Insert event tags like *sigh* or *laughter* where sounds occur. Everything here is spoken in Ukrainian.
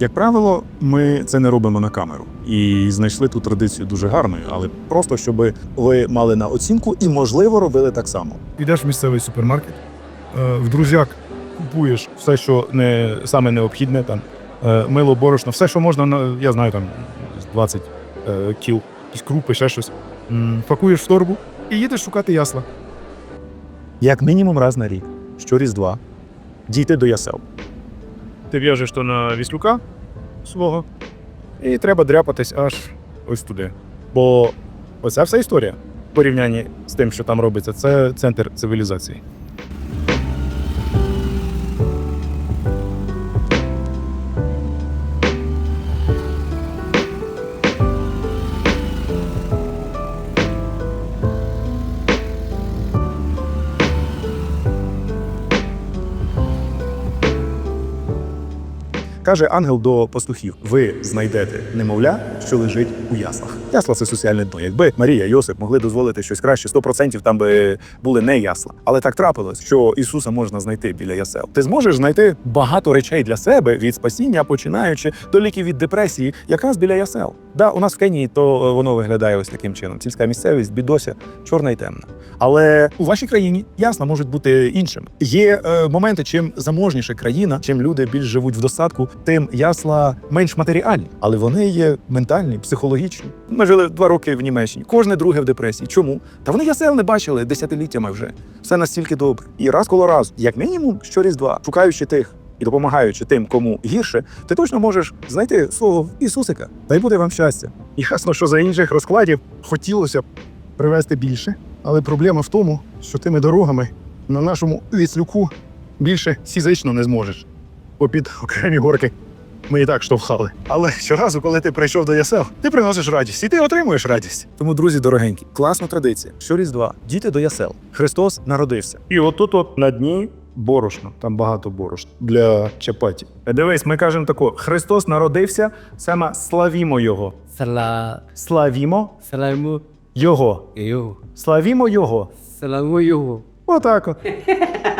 Як правило, ми це не робимо на камеру і знайшли ту традицію дуже гарною, але просто щоб ви мали на оцінку і, можливо, робили так само. Йдеш в місцевий супермаркет, е, в друзяк купуєш все, що не саме необхідне, там е, мило, борошно, все, що можна, на- я знаю, там 20 е, кіл, якісь крупи, ще щось. Пакуєш в торбу і їдеш шукати ясла. Як мінімум раз на рік, щоріздва, дійти до ясел. Ти в'яжеш то на віслюка свого, і треба дряпатись аж ось туди. Бо оця вся історія в порівнянні з тим, що там робиться, це центр цивілізації. Каже ангел до пастухів: ви знайдете немовля, що лежить у яслах. Ясла це соціальне дно. Якби Марія Йосип могли дозволити щось краще, 100% там би були не ясла. Але так трапилось, що Ісуса можна знайти біля ясел. Ти зможеш знайти багато речей для себе від спасіння, починаючи до ліків від депресії, якраз біля ясел. Да, у нас в Кенії то е, воно виглядає ось таким чином. Сільська місцевість, бідося, чорна і темна. Але у вашій країні ясла можуть бути іншими. Є е, моменти, чим заможніша країна, чим люди більш живуть в достатку, тим ясла менш матеріальні, але вони є ментальні, психологічні. Ми жили два роки в Німеччині. Кожне друге в депресії. Чому? Та вони ясел не бачили десятиліттями вже. Все настільки добре. І раз коло разу, як мінімум, щоріздва, шукаючи тих. І допомагаючи тим, кому гірше, ти точно можеш знайти свого Ісусика. Дай буде вам щастя. Ясно, що за інших розкладів хотілося б привезти більше, але проблема в тому, що тими дорогами на нашому віслюку більше фізично не зможеш. Попід окремі горки ми і так штовхали. Але щоразу, коли ти прийшов до ясел, ти приносиш радість, і ти отримуєш радість. Тому, друзі дорогенькі, класна традиція. Щоріздва, діти до ясел. Христос народився. І отут от на дні борошно, там багато борошна для чапаті. Дивись, ми кажемо тако: Христос народився, саме славімо Його. Сла... Славімо salamu Його. Його. Славімо Його. salamu Його. Отак от. *laughs*